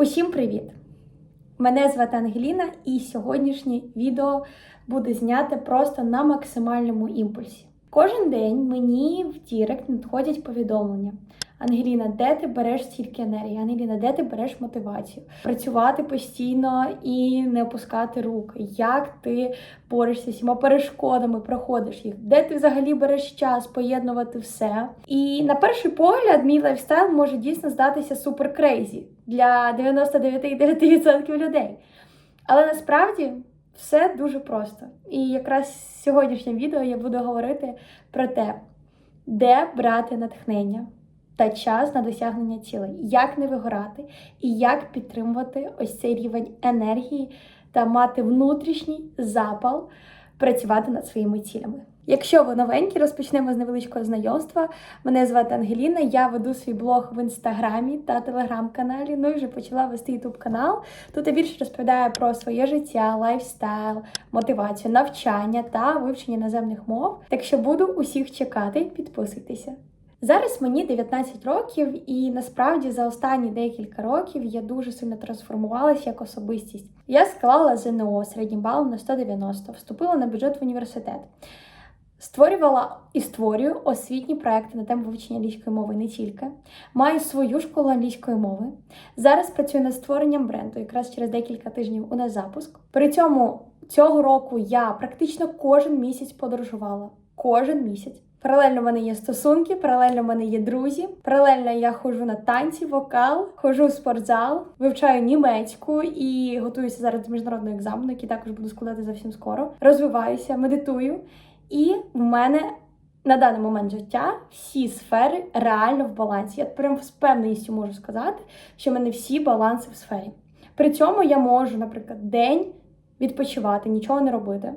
Усім привіт! Мене звати Ангеліна, і сьогоднішнє відео буде зняте просто на максимальному імпульсі. Кожен день мені в Дірект надходять повідомлення. Ангеліна, де ти береш стільки енергії? Ангеліна, де ти береш мотивацію? Працювати постійно і не опускати рук. Як ти борешся з всіма перешкодами, проходиш їх? Де ти взагалі береш час поєднувати все? І на перший погляд, мій лайфстайл може дійсно здатися супер крейзі для 99,9% людей. Але насправді все дуже просто. І якраз в сьогоднішньому відео я буду говорити про те, де брати натхнення та час на досягнення цілей, як не вигорати і як підтримувати ось цей рівень енергії та мати внутрішній запал працювати над своїми цілями. Якщо ви новенькі, розпочнемо з невеличкого знайомства. Мене звати Ангеліна, я веду свій блог в інстаграмі та телеграм-каналі. Ну і вже почала вести ютуб канал. Тут я більше розповідаю про своє життя, лайфстайл, мотивацію, навчання та вивчення наземних мов. Так що буду усіх чекати, підписуйтеся. Зараз мені 19 років, і насправді за останні декілька років я дуже сильно трансформувалася як особистість. Я склала ЗНО середнім балом на 190, вступила на бюджет в університет. Створювала і створюю освітні проекти на тему вивчення англійської мови не тільки. Маю свою школу англійської мови. Зараз працюю над створенням бренду, якраз через декілька тижнів у нас запуск. При цьому цього року я практично кожен місяць подорожувала. Кожен місяць. Паралельно в мене є стосунки, паралельно в мене є друзі. Паралельно я ходжу на танці, вокал, ходжу в спортзал, вивчаю німецьку і готуюся зараз до міжнародного екзамену, який також буду складати зовсім скоро. Розвиваюся, медитую. І в мене на даний момент життя всі сфери реально в балансі. Я прям з певністю можу сказати, що в мене всі баланси в сфері. При цьому я можу, наприклад, день відпочивати, нічого не робити.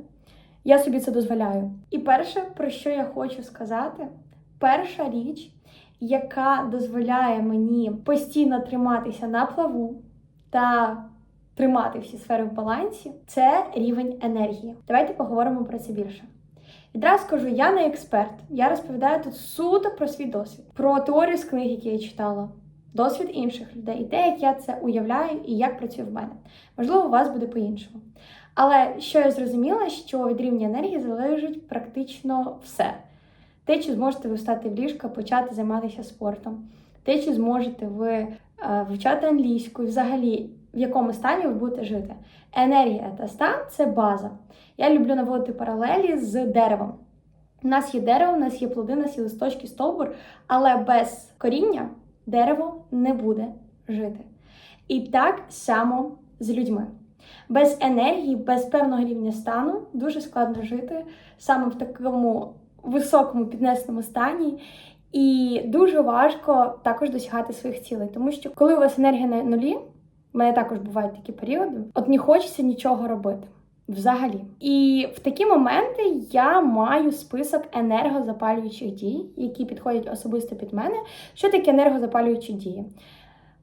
Я собі це дозволяю. І перше, про що я хочу сказати, перша річ, яка дозволяє мені постійно триматися на плаву та тримати всі сфери в балансі, це рівень енергії. Давайте поговоримо про це більше. Відразу скажу, я не експерт. Я розповідаю тут суто про свій досвід, про теорію з книг, які я читала, досвід інших людей, і те, як я це уявляю і як працює в мене. Можливо, у вас буде по-іншому. Але що я зрозуміла, що від рівня енергії залежить практично все. Те, чи зможете ви встати в ліжко, почати займатися спортом, те, чи зможете ви е, вивчати англійську, і взагалі в якому стані ви будете жити. Енергія та стан це база. Я люблю наводити паралелі з деревом. У нас є дерево, у нас є плоди, у нас є листочки, стовбур, але без коріння дерево не буде жити. І так само з людьми. Без енергії, без певного рівня стану дуже складно жити саме в такому високому піднесеному стані. І дуже важко також досягати своїх цілей, тому що коли у вас енергія на нулі, в мене також бувають такі періоди, от не хочеться нічого робити. Взагалі. І в такі моменти я маю список енергозапалюючих дій, які підходять особисто під мене. Що таке енергозапалюючі дії?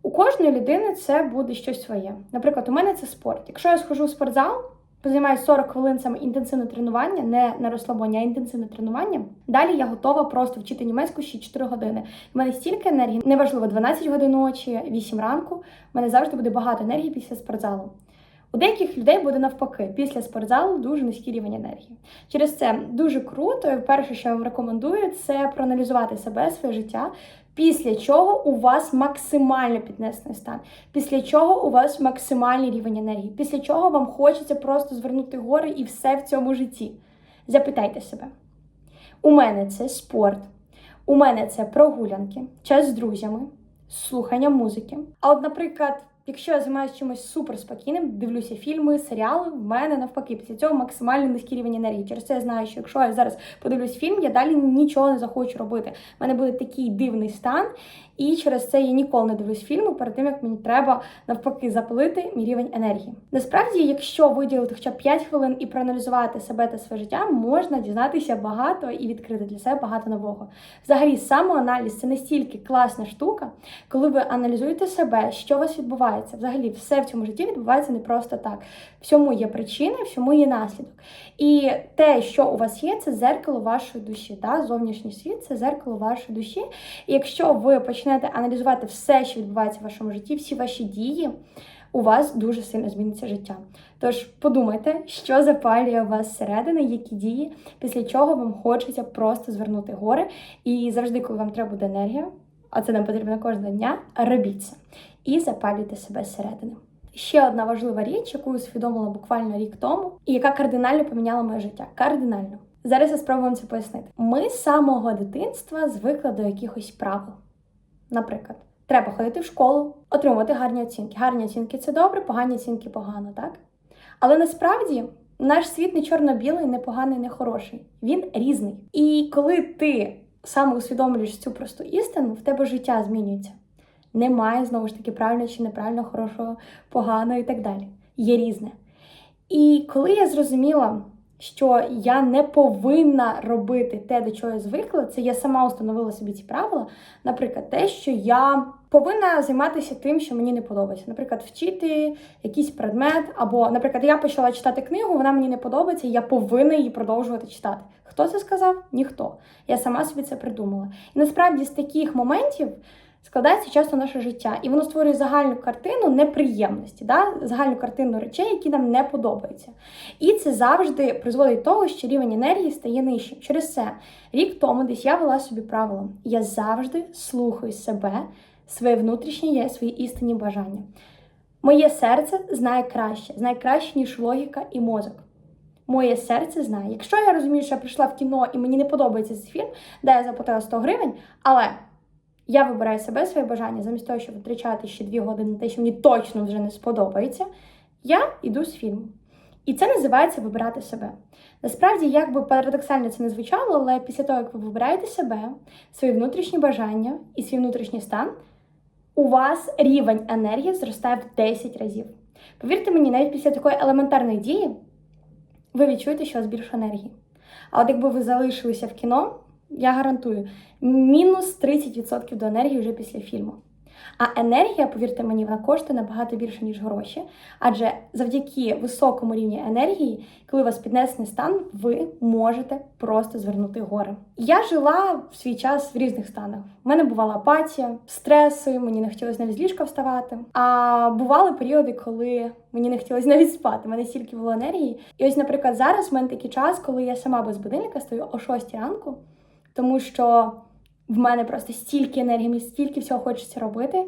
У кожної людини це буде щось своє. Наприклад, у мене це спорт. Якщо я схожу в спортзал, позаймаюся 40 хвилин саме інтенсивне тренування, не на розслаблення, а інтенсивне тренування. Далі я готова просто вчити німецьку ще 4 години. У мене стільки енергії, неважливо, 12 годин ночі, 8 ранку. У мене завжди буде багато енергії після спортзалу. У деяких людей буде навпаки, після спортзалу дуже низький рівень енергії. Через це дуже круто. Перше, що я вам рекомендую, це проаналізувати себе, своє життя. Після чого у вас максимально піднесений стан, після чого у вас максимальний рівень енергії, після чого вам хочеться просто звернути гори і все в цьому житті. Запитайте себе. У мене це спорт, у мене це прогулянки, час з друзями, слухання музики. А от, наприклад, Якщо я займаюся чимось суперспокійним, дивлюся фільми, серіали, в мене навпаки, після цього максимально низький рівень енергії. Через це я знаю, що якщо я зараз подивлюсь фільм, я далі нічого не захочу робити. У мене буде такий дивний стан, і через це я ніколи не дивлюсь фільми перед тим, як мені треба навпаки запалити мій рівень енергії. Насправді, якщо виділити хоча б 5 хвилин і проаналізувати себе та своє життя, можна дізнатися багато і відкрити для себе багато нового. Взагалі, самоаналіз це настільки класна штука, коли ви аналізуєте себе, що у вас відбувається відбувається. Взагалі, все в цьому житті відбувається не просто так. Всьому є причини, всьому є наслідок. І те, що у вас є, це зеркало вашої душі. Да? Зовнішній світ це зеркало вашої душі. І якщо ви почнете аналізувати все, що відбувається в вашому житті, всі ваші дії, у вас дуже сильно зміниться життя. Тож подумайте, що запалює вас зсередини, які дії, після чого вам хочеться просто звернути гори. І завжди, коли вам треба буде енергія, а це нам потрібно кожного дня, робіть це і запалюйте себе зсередини. Ще одна важлива річ, яку усвідомила буквально рік тому, і яка кардинально поміняла моє життя. Кардинально. Зараз я спробую це пояснити. Ми з самого дитинства звикли до якихось правил. Наприклад, треба ходити в школу, отримувати гарні оцінки. Гарні оцінки це добре, погані оцінки погано, так? Але насправді наш світ не чорно-білий, не поганий, не хороший. Він різний. І коли ти саме усвідомлюєш цю просту істину, в тебе життя змінюється. Немає знову ж таки правильно чи неправильно, хорошого, поганого і так далі. Є різне. І коли я зрозуміла, що я не повинна робити те, до чого я звикла, це я сама установила собі ці правила. Наприклад, те, що я повинна займатися тим, що мені не подобається. Наприклад, вчити якийсь предмет, або, наприклад, я почала читати книгу, вона мені не подобається, і я повинна її продовжувати читати. Хто це сказав? Ніхто. Я сама собі це придумала. І насправді з таких моментів складається часто наше життя, і воно створює загальну картину неприємності, да? загальну картину речей, які нам не подобаються. І це завжди призводить до того, що рівень енергії стає нижчим. Через це рік тому десь я вела собі правило. Я завжди слухаю себе, своє внутрішнє є, свої істинні бажання. Моє серце знає краще, знає краще, ніж логіка і мозок. Моє серце знає. Якщо я розумію, що я прийшла в кіно і мені не подобається цей фільм, де я заплатила 100 гривень, але я вибираю себе своє бажання, замість того, щоб витрачати ще 2 години на те, що мені точно вже не сподобається, я йду з фільму. І це називається вибирати себе. Насправді, як би парадоксально це не звучало, але після того, як ви вибираєте себе, свої внутрішні бажання і свій внутрішній стан, у вас рівень енергії зростає в 10 разів. Повірте мені, навіть після такої елементарної дії ви відчуєте, що у вас більше енергії. А от якби ви залишилися в кіно, я гарантую, мінус 30% до енергії вже після фільму. А енергія, повірте мені, вона коштує набагато більше, ніж гроші. Адже завдяки високому рівні енергії, коли у вас піднесений стан, ви можете просто звернути гори. Я жила в свій час в різних станах. У мене бувала апатія, стреси, мені не хотілося навіть з ліжка вставати. А бували періоди, коли мені не хотілося навіть спати. У мене стільки було енергії. І ось, наприклад, зараз в мене такий час, коли я сама без будильника стою о 6 ранку, тому що в мене просто стільки енергії, мені стільки всього хочеться робити,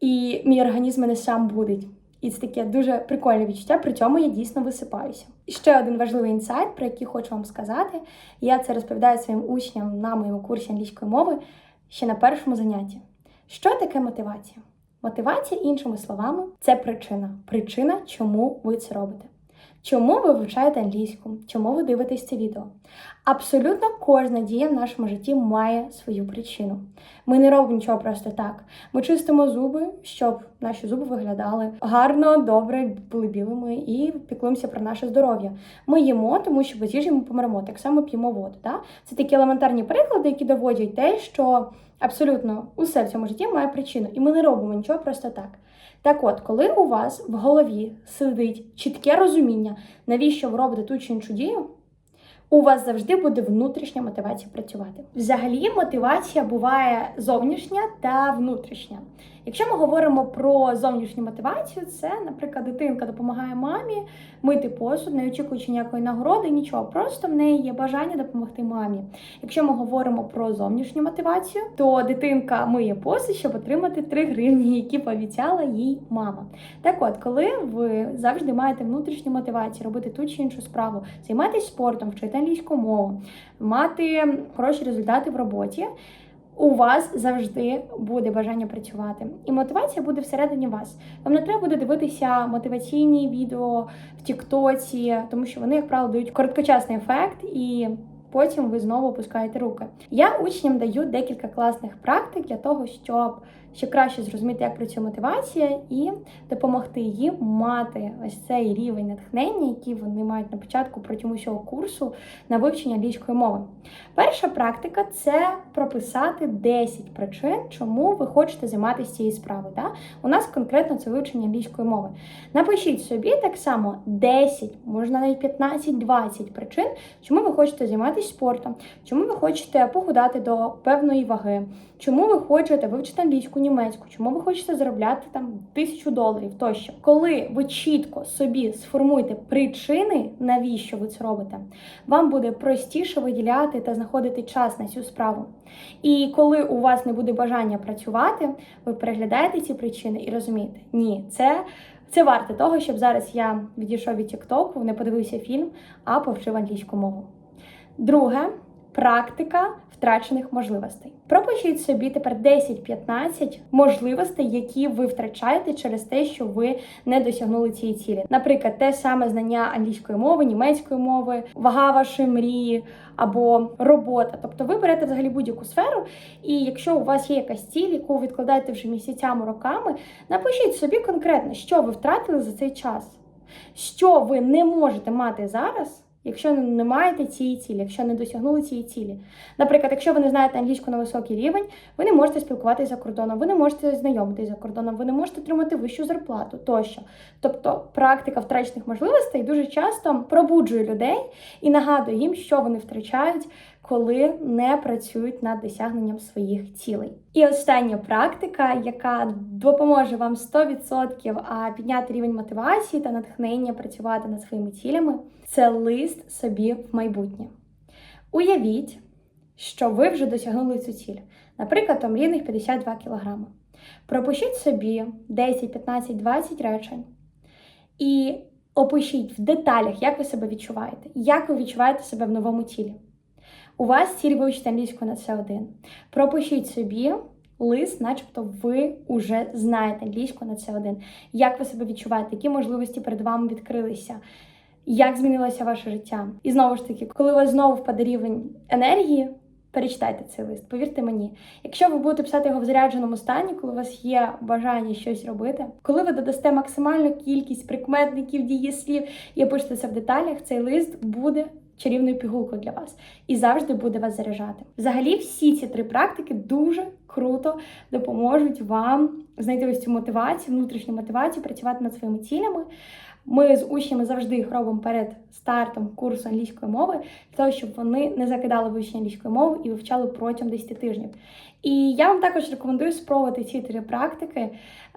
і мій організм мене сам будить. І це таке дуже прикольне відчуття, при цьому я дійсно висипаюся. Ще один важливий інсайт, про який хочу вам сказати. Я це розповідаю своїм учням на моєму курсі англійської мови ще на першому занятті. Що таке мотивація? Мотивація, іншими словами, це причина. Причина, чому ви це робите. Чому ви вивчаєте англійську? Чому ви дивитесь це відео? Абсолютно кожна дія в нашому житті має свою причину. Ми не робимо нічого просто так. Ми чистимо зуби, щоб наші зуби виглядали гарно, добре, були білими і піклуємося про наше здоров'я. Ми їмо, тому що без їжі ми помремо, так само п'ємо воду. Так? Це такі елементарні приклади, які доводять те, що абсолютно усе в цьому житті має причину, і ми не робимо нічого просто так. Так от, коли у вас в голові сидить чітке розуміння, навіщо ви робите ту чи іншу дію, у вас завжди буде внутрішня мотивація працювати. Взагалі, мотивація буває зовнішня та внутрішня. Якщо ми говоримо про зовнішню мотивацію, це, наприклад, дитинка допомагає мамі мити посуд, не очікуючи ніякої нагороди, нічого, просто в неї є бажання допомогти мамі. Якщо ми говоримо про зовнішню мотивацію, то дитинка миє посуд, щоб отримати 3 гривні, які пообіцяла їй мама. Так от, коли ви завжди маєте внутрішню мотивацію робити ту чи іншу справу, займатися спортом, англійську мову, мати хороші результати в роботі у вас завжди буде бажання працювати. І мотивація буде всередині вас. Вам не треба буде дивитися мотиваційні відео в Тіктоці, тому що вони, як правило, дають короткочасний ефект і. Потім ви знову опускаєте руки. Я учням даю декілька класних практик для того, щоб щоб краще зрозуміти, як працює мотивація, і допомогти їм мати ось цей рівень натхнення, який вони мають на початку протягом усього курсу на вивчення англійської мови. Перша практика це прописати 10 причин, чому ви хочете займатися цією справою. Да? У нас конкретно це вивчення англійської мови. Напишіть собі так само 10, можна навіть 15-20 причин, чому ви хочете займатися спортом, чому ви хочете похудати до певної ваги, чому ви хочете вивчити англійську, німецьку, чому ви хочете заробляти там тисячу доларів тощо. Коли ви чітко собі сформуєте причини, навіщо ви це робите, вам буде простіше виділяти та знаходити час на цю справу. І коли у вас не буде бажання працювати, ви переглядаєте ці причини і розумієте, ні, це. Це варте того, щоб зараз я відійшов від Тіктоку, не подивився фільм, а повчив англійську мову. Друге практика втрачених можливостей. Пропишіть собі тепер 10-15 можливостей, які ви втрачаєте через те, що ви не досягнули цієї цілі. Наприклад, те саме знання англійської мови, німецької мови, вага вашої мрії або робота. Тобто ви берете взагалі будь-яку сферу, і якщо у вас є якась ціль, яку ви відкладаєте вже місяцями, роками, напишіть собі конкретно, що ви втратили за цей час, що ви не можете мати зараз якщо не маєте цієї цілі, якщо не досягнули цієї цілі. Наприклад, якщо ви не знаєте англійську на високий рівень, ви не можете спілкуватися за кордоном, ви не можете знайомитися за кордоном, ви не можете отримати вищу зарплату тощо. Тобто практика втрачених можливостей дуже часто пробуджує людей і нагадує їм, що вони втрачають коли не працюють над досягненням своїх цілей. І остання практика, яка допоможе вам 100% підняти рівень мотивації та натхнення працювати над своїми цілями, це лист собі в майбутнє. Уявіть, що ви вже досягнули цю ціль, наприклад, там рівних 52 кг. Пропишіть собі 10, 15, 20 речень і опишіть в деталях, як ви себе відчуваєте, як ви відчуваєте себе в новому тілі. У вас ціль вивчити англійську на це один. Пропишіть собі лист, начебто ви вже знаєте англійську на це один. Як ви себе відчуваєте, які можливості перед вами відкрилися? Як змінилося ваше життя? І знову ж таки, коли у вас знову впаде рівень енергії, перечитайте цей лист, повірте мені. Якщо ви будете писати його в зарядженому стані, коли у вас є бажання щось робити, коли ви додасте максимальну кількість прикметників, дієслів і опишете це в деталях, цей лист буде чарівною пігулкою для вас і завжди буде вас заряджати. Взагалі, всі ці три практики дуже круто допоможуть вам знайти ось цю мотивацію, внутрішню мотивацію, працювати над своїми цілями. Ми з учнями завжди їх робимо перед стартом курсу англійської мови, для того, щоб вони не закидали вивчення англійської мови і вивчали протягом 10 тижнів. І я вам також рекомендую спробувати ці три практики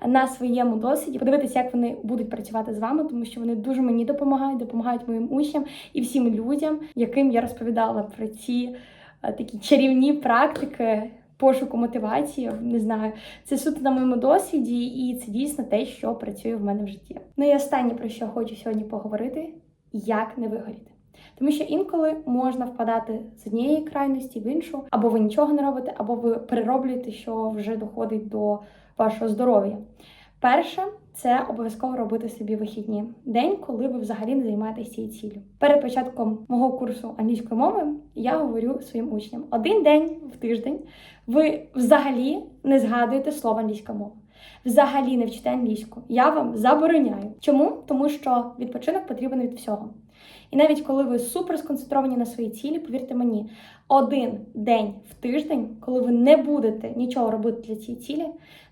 на своєму досвіді, подивитися, як вони будуть працювати з вами, тому що вони дуже мені допомагають, допомагають моїм учням і всім людям, яким я розповідала про ці е, такі чарівні практики. Пошуку мотивації, не знаю, це суто на моєму досвіді, і це дійсно те, що працює в мене в житті. Ну і останнє, про що хочу сьогодні поговорити: як не вигоріти. Тому що інколи можна впадати з однієї крайності в іншу, або ви нічого не робите, або ви перероблюєте, що вже доходить до вашого здоров'я. Перше, це обов'язково робити собі вихідні день, коли ви взагалі не займаєтесь цією ціллю. Перед початком мого курсу англійської мови я говорю своїм учням: один день в тиждень ви взагалі не згадуєте слово англійська мова. Взагалі не вчите англійську. Я вам забороняю. Чому? Тому що відпочинок потрібен від всього. І навіть коли ви супер сконцентровані на своїй цілі, повірте мені, один день в тиждень, коли ви не будете нічого робити для цієї цілі,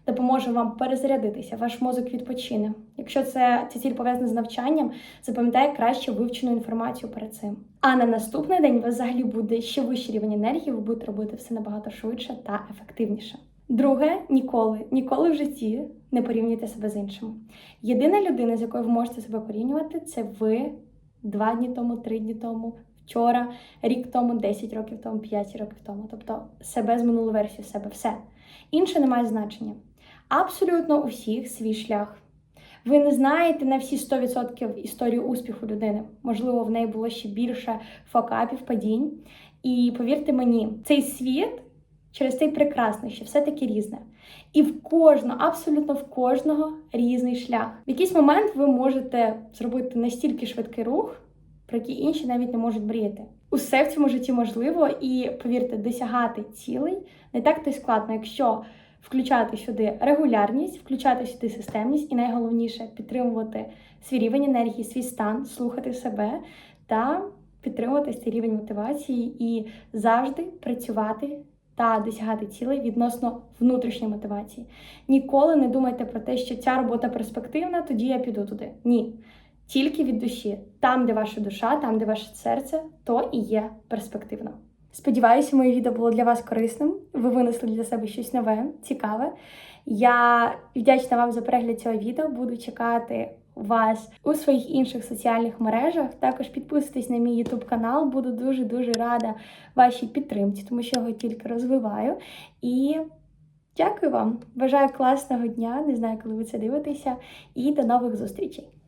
допоможе вам перезарядитися, ваш мозок відпочине. Якщо це ця ціль пов'язана з навчанням, запам'ятає краще вивчену інформацію перед цим. А на наступний день у вас взагалі буде ще вищий рівень енергії, ви будете робити все набагато швидше та ефективніше. Друге, ніколи, ніколи в житті не порівнюйте себе з іншими. Єдина людина, з якою ви можете себе порівнювати, це ви два дні тому, три дні тому, вчора, рік тому, 10 років тому, 5 років тому. Тобто себе з минулу версію себе, все. Інше не має значення. Абсолютно у всіх свій шлях. Ви не знаєте на всі 100% історію успіху людини. Можливо, в неї було ще більше факапів, падінь. І повірте мені, цей світ через цей прекрасний, що все таки різне. І в кожного, абсолютно в кожного різний шлях. В якийсь момент ви можете зробити настільки швидкий рух, про який інші навіть не можуть мріяти. Усе в цьому житті можливо, і повірте, досягати цілей не так то й складно, якщо включати сюди регулярність, включати сюди системність і найголовніше підтримувати свій рівень енергії, свій стан, слухати себе та підтримувати цей рівень мотивації і завжди працювати та досягати цілей відносно внутрішньої мотивації. Ніколи не думайте про те, що ця робота перспективна, тоді я піду туди. Ні. Тільки від душі, там, де ваша душа, там, де ваше серце, то і є перспективно. Сподіваюся, моє відео було для вас корисним. Ви винесли для себе щось нове, цікаве. Я вдячна вам за перегляд цього відео. Буду чекати вас у своїх інших соціальних мережах. Також підписуйтесь на мій YouTube канал. Буду дуже дуже рада вашій підтримці, тому що його тільки розвиваю. І дякую вам! Бажаю класного дня. Не знаю, коли ви це дивитеся, і до нових зустрічей!